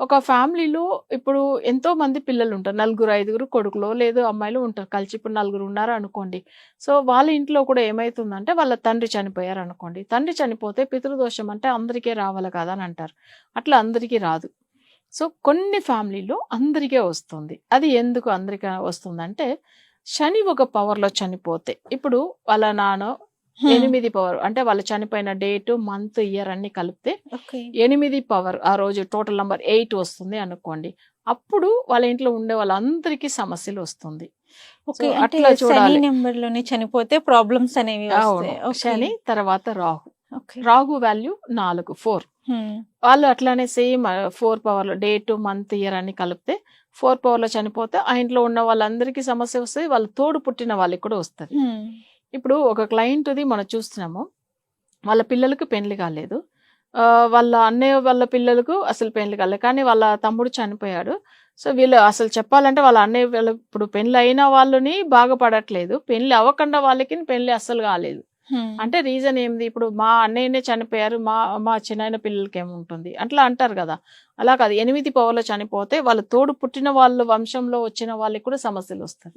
ఒక ఫ్యామిలీలో ఇప్పుడు ఎంతో మంది పిల్లలు ఉంటారు నలుగురు ఐదుగురు కొడుకులో లేదు అమ్మాయిలు ఉంటారు. కలిసి ఇప్పుడు నలుగురు ఉన్నారు అనుకోండి సో వాళ్ళ ఇంట్లో కూడా ఏమవుతుందంటే వాళ్ళ తండ్రి చనిపోయారు అనుకోండి తండ్రి చనిపోతే పితృదోషం అంటే అందరికీ రావాలి కదా అని అంటారు. అట్లా అందరికీ రాదు. సో కొన్ని ఫ్యామిలీలో అందరికీ వస్తుంది. అది ఎందుకు అందరికీ వస్తుందంటే శని ఒక పవర్లో చనిపోతే. ఇప్పుడు వాళ్ళ నాన్న ఎనిమిది పవర్. అంటే వాళ్ళు చనిపోయిన డేట్ మంత్ ఇయర్ అన్ని కలిపితే ఎనిమిది పవర్ ఆ రోజు టోటల్ నంబర్ ఎయిట్ వస్తుంది అనుకోండి. అప్పుడు వాళ్ళ ఇంట్లో ఉండే వాళ్ళందరికీ సమస్యలు వస్తుంది. అట్లా చూడాలి. చనిపోతే ప్రాబ్లమ్స్ అనేవి. శని తర్వాత రాహు. రాహు వాల్యూ నాలుగు ఫోర్. వాళ్ళు అట్లానే సేమ్ ఫోర్ పవర్లో డేట్ మంత్ ఇయర్ అన్ని కలిపితే ఫోర్ పవర్లో చనిపోతే ఆ ఇంట్లో ఉన్న వాళ్ళందరికీ సమస్య వస్తుంది. వాళ్ళ తోడు పుట్టిన వాళ్ళకి కూడా వస్తుంది. ఇప్పుడు ఒక క్లయింట్ది మనం చూస్తున్నాము. వాళ్ళ పిల్లలకు పెళ్ళి కాలేదు. వాళ్ళ అన్నయ్య వాళ్ళ పిల్లలకు అసలు పెళ్ళి కాలేదు. కానీ వాళ్ళ తమ్ముడు చనిపోయాడు. సో వీళ్ళు అసలు చెప్పాలంటే వాళ్ళ అన్నయ్య వాళ్ళ ఇప్పుడు పెళ్ళి అయిన వాళ్ళని బాగుపడట్లేదు. పెళ్ళి అవ్వకుండా వాళ్ళకి పెళ్ళి అస్సలు కాలేదు. అంటే రీజన్ ఏంది? ఇప్పుడు మా అన్నయ్యనే చనిపోయారు. మా మా చిన్న పిల్లలకి ఏముంటుంది? అట్లా అంటారు కదా. అలా కాదు. ఎనిమిది పవర్లో చనిపోతే వాళ్ళ తోడు పుట్టిన వాళ్ళ వంశంలో వచ్చిన వాళ్ళకి కూడా సమస్యలు వస్తాయి.